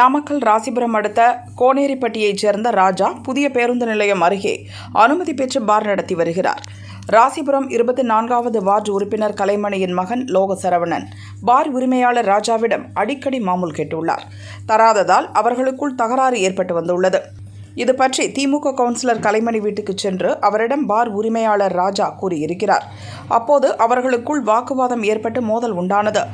நாமக்கல் ராசிபுரம் அடுத்த கோனேரிப்பட்டியைச் சேர்ந்த ராஜா புதிய பேருந்து நிலையம் அருகே அனுமதி பெற்று பார் நடத்தி வருகிறார். ராசிபுரம் இருபத்தி நான்காவது வார்டு உறுப்பினர் கலைமணியின் மகன் லோக சரவணன் பார் உரிமையாளர் ராஜாவிடம் அடிக்கடி மாமூல் கேட்டுள்ளார். தராததால் அவர்களுக்குள் தகராறு ஏற்பட்டு வந்துள்ளது. இது பற்றி திமுக கவுன்சிலர் கலைமணி வீட்டுக்கு சென்று அவரிடம் பார் உரிமையாளர் ராஜா கூறியிருக்கிறார். அப்போது அவர்களுக்குள் வாக்குவாதம் ஏற்பட்டு மோதல் உண்டானது.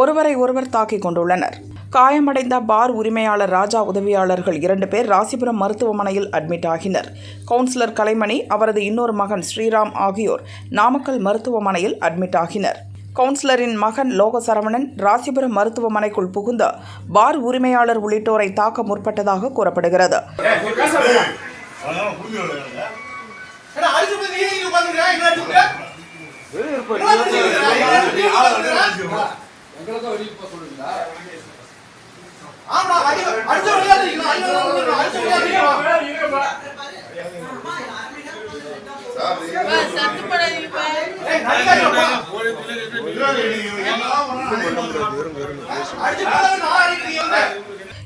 ஒருவரை ஒருவர் தாக்கிக் கொண்டுள்ளனர். காயமடைந்த பார் உரிமையாளர் ராஜா உதவியாளர்கள் இரண்டு பேர் ராசிபுரம் மருத்துவமனையில் அட்மிட் ஆகினர். கவுன்சிலர் கலைமணி அவரது இன்னொரு மகன் ஸ்ரீராம் ஆகியோர் நாமக்கல் மருத்துவமனையில் அட்மிட் ஆகினர். கவுன்சிலரின் மகன் லோகசரவணன் ராசிபுரம் மருத்துவமனைக்குள் புகுந்த பார் உரிமையாளர் உள்ளிட்டோரை தாக்க முற்பட்டதாக கூறப்படுகிறது. ஏடா, அரிசி ஆமா, அடி- அடிச்ச அடிச்ச.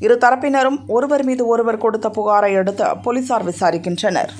இரு தரப்பினரும் ஒருவர் மீது ஒருவர் கொடுத்த புகாரை அடுத்து போலீசார் விசாரிக்கின்றனர்.